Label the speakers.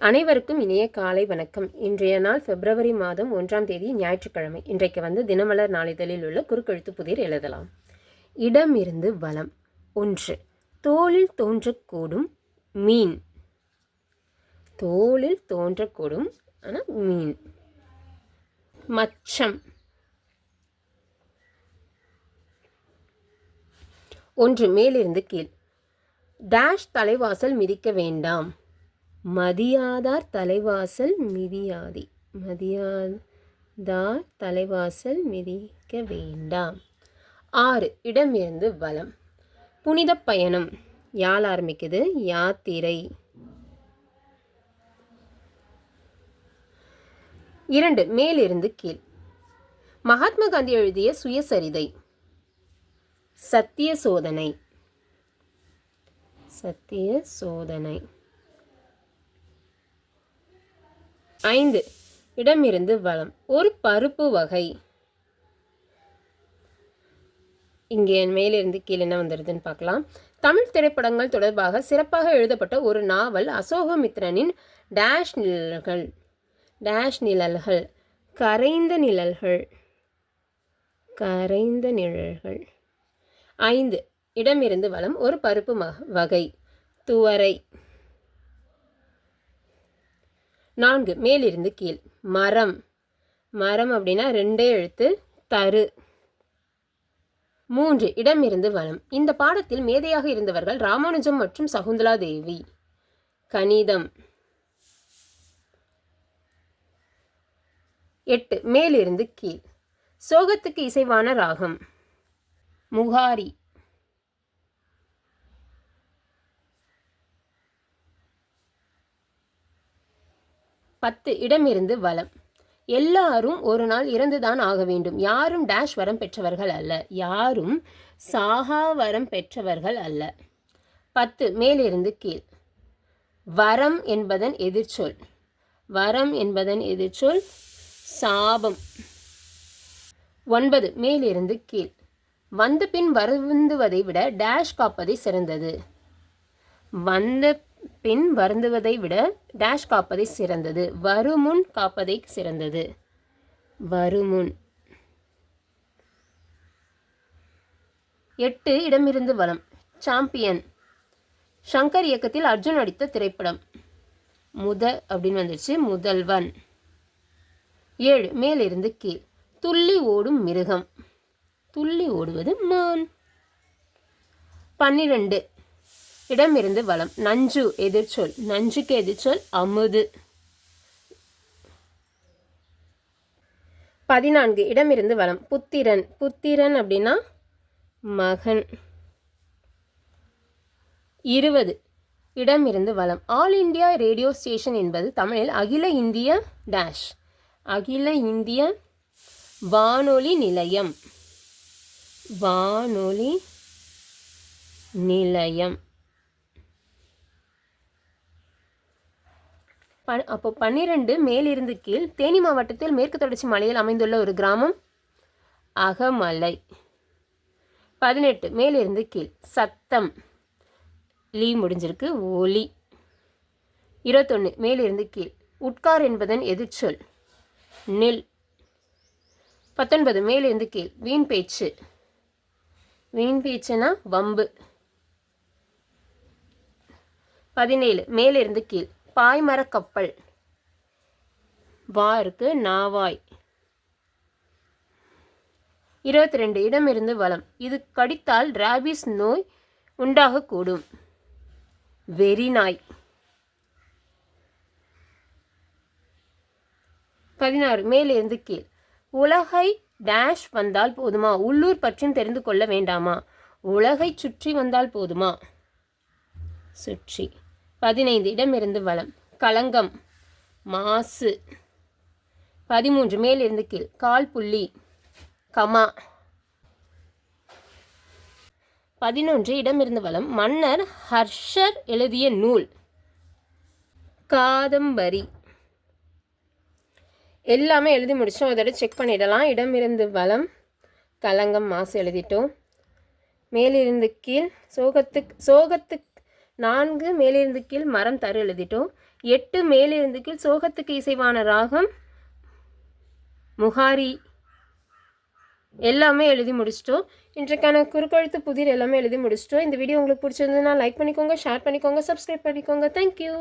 Speaker 1: அனைவருக்கும் இனிய காலை வணக்கம். இன்றைய நாள் பிப்ரவரி மாதம் ஒன்றாம் தேதி ஞாயிற்றுக்கிழமை. இன்றைக்கு வந்து தினமலர் நாளிதழில் உள்ள குறுக்கெழுத்து புதிர் எழுதலாம். இடமிருந்து வளம் ஒன்று. தோளில் தோன்றக்கூடும் மீன். தோளில் தோன்றக்கூடும் ஆனால் மீன். மச்சம். ஒன்று. மேலிருந்து கீழ். டேஷ் தலைவாசல் மிதிக்க வேண்டாம். மதியாதார் தலைவாசல் மிதியாதி. மதியாதார் தலைவாசல் மிதிக்க வேண்டாம். ஆறு இடமிருந்து வலம். புனித பயணம். யாழ் ஆரம்பிக்குது? யாத்திரை. இரண்டு மேலிருந்து கீழ். மகாத்மா காந்தி எழுதிய சுயசரிதை. சத்திய சோதனை. சத்திய சோதனை. ஐந்து. இடமிருந்து வளம் ஒரு பருப்பு வகை. இங்கே மேலிருந்து கீழே என்ன வந்துடுதுன்னு பார்க்கலாம். தமிழ் திரைப்படங்கள் தொடர்பாக சிறப்பாக எழுதப்பட்ட ஒரு நாவல் அசோகமித்ரனின் டேஷ் நிழல்கள் டேஷ் நிழல்கள் கரைந்த நிழல்கள் கரைந்த நிழல்கள் ஐந்து. இடமிருந்து வளம் ஒரு பருப்பு வகை. துவரை நான்கு மேலிருந்து கீழ். மரம். மரம் அப்படின்னா ரெண்டே எழுத்து தரு. மூன்று இடமிருந்து வனம் இந்த பாடத்தில் மேதையாக இருந்தவர்கள் ராமானுஜம் மற்றும் சகுந்தலா தேவி. கணிதம். எட்டு மேலிருந்து கீழ். சோகத்துக்கு இசைவான ராகம். முகாரி. பத்து இடமிருந்து வலம். எல்லாரும் ஒரு நாள் இறந்துதான் ஆக வேண்டும். யாரும் டேஷ் வரம் பெற்றவர்கள் அல்ல. யாரும் சாகா வரம் பெற்றவர்கள் அல்ல. பத்து மேலிருந்து கீழ். வரம் என்பதன் எதிர்ச்சொல். வரம் என்பதன் எதிர்ச்சொல் சாபம். ஒன்பது மேலிருந்து கீழ். வந்த பின் வருந்துவதை விட டேஷ் காப்பதை சிறந்தது. வந்த பின் வருந்துவதை விட டேஷ் காப்பதை சிறந்தது. வருமுன் காப்பதை சிறந்தது. வருமுன். எட்டு இடமிருந்து வளம் சாம்பியன் ஷங்கர் இயக்கத்தில் அர்ஜுன் நடித்த திரைப்படம். முத அப்படின்னு வந்துச்சு முதல்வன். ஏழு மேலிருந்து கீழ். துள்ளி ஓடும் மிருகம். துள்ளி ஓடுவது மான். பன்னிரண்டு இடமிருந்து வளம். நஞ்சு எதிர்ச்சொல். நஞ்சுக்கு எதிர்ச்சொல் அமுது. பதினான்கு இடமிருந்து வளம். புத்திரன். புத்திரன் அப்படின்னா மகன். இருபது இடமிருந்து வளம். ஆல் இந்தியா ரேடியோ ஸ்டேஷன் என்பது தமிழில் அகில இந்திய டேஷ். அகில இந்திய வானொலி நிலையம். வானொலி நிலையம். ப அப்போ பன்னிரெண்டு மேலிருந்து கீழ் தேனி மாவட்டத்தில் மேற்கு தொடர்ச்சி மலையில் அமைந்துள்ள ஒரு கிராமம் அகமலை. பதினெட்டு மேலிருந்து கீழ் சத்தம். லீ முடிஞ்சிருக்கு. ஒலி. இருபத்தொன்று மேலிருந்து கீழ் உட்கார் என்பதன் எதிர்ச்சொல். நெல். பத்தொன்பது மேலிருந்து கீழ் வீண் பேச்சு. வீண் பேச்சுனா வம்பு. பதினேழு மேலிருந்து கீழ் பாய்மரக்கப்பல். வா இருக்கு நாவாய் இருபத்தி ரெண்டு இடமிருந்து வளம். இது கடித்தால் ராபிஸ் நோய் உண்டாகக்கூடும். வெறி நாய். பதினாறு மேலிருந்து கீழ். உலகை டேஷ் வந்தால் போதுமா? உள்ளூர் பற்றியும் தெரிந்து கொள்ள வேண்டாமா? உலகை சுற்றி வந்தால் போதுமா? சுற்றி. பதினைந்து இடமிருந்து வளம் களங்கம் மாசு. பதிமூன்று மேலிருந்து கீழ். கால் புள்ளி கமா. பதினொன்று இடமிருந்து வளம் மன்னர் ஹர்ஷர் எழுதிய நூல். காதம்பரி. எல்லாமே எழுதி முடித்தோம் அதோட செக் பண்ணிடலாம். இடமிருந்து வளம் கலங்கம் மாசு எழுதிட்டோம். மேலிருந்து கீழ். சோகத்துக்கு சோகத்துக்கு நான்கு மேலிருந்து கீழ் மரம் தரு எழுதிட்டோம். எட்டு மேலிருந்து கீழ் சோகத்துக்கு இசைவான ராகம் முகாரி எல்லாமே எழுதி முடிச்சிட்டோம். இன்றைக்கான குறுக்கெழுத்து புதிர் எல்லாமே எழுதி முடிச்சிட்டோம். இந்த வீடியோ உங்களுக்கு பிடிச்சிருந்ததுன்னா லைக் பண்ணிக்கோங்க ஷேர் பண்ணிக்கோங்க சப்ஸ்கிரைப் பண்ணிக்கோங்க. தேங்க்யூ